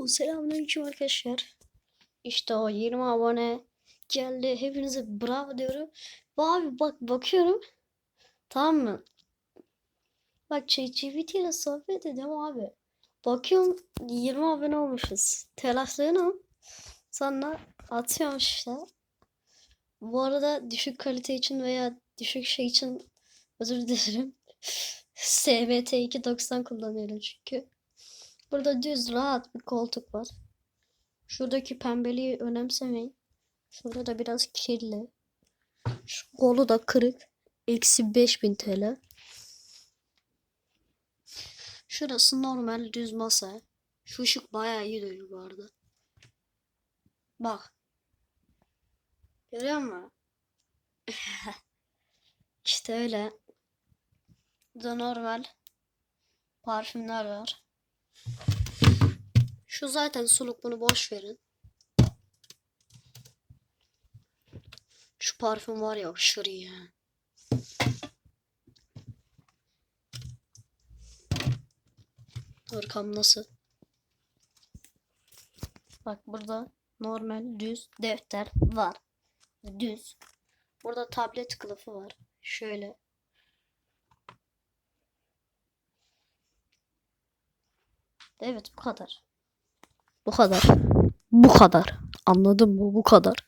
Oo, selamünaleyküm arkadaşlar. İşte o 20 abone geldi. Hepinize bravo diyorum. Abi bak bakıyorum. Tamam mı? Bak ChatGPT ile sohbet ediyorum abi. Bakıyorum 20 abone olmuşuz. Telaşlanıyorum. Sonra atıyorum işte. Bu arada düşük kalite için veya düşük şey için özür dilerim. SMT 290 kullanıyorum çünkü. Burada düz rahat bir koltuk var. Şuradaki pembeliği önemsemeyin. Şurada da biraz kirli. Şu kolu da kırık. Eksi 5000 TL. Şurası normal düz masa. Şu ışık bayağı iyi duruyor bu arada. Bak. Görüyor musun? işte öyle. Burada normal parfümler var. Şu zaten suluk bunu boş verin. Şu parfüm var ya aşırı ha. Arkam nasıl? Bak burada normal düz defter var. Düz. Burada tablet kılıfı var. Şöyle. Evet bu kadar. Bu kadar. Bu kadar. Anladın mı? Bu kadar.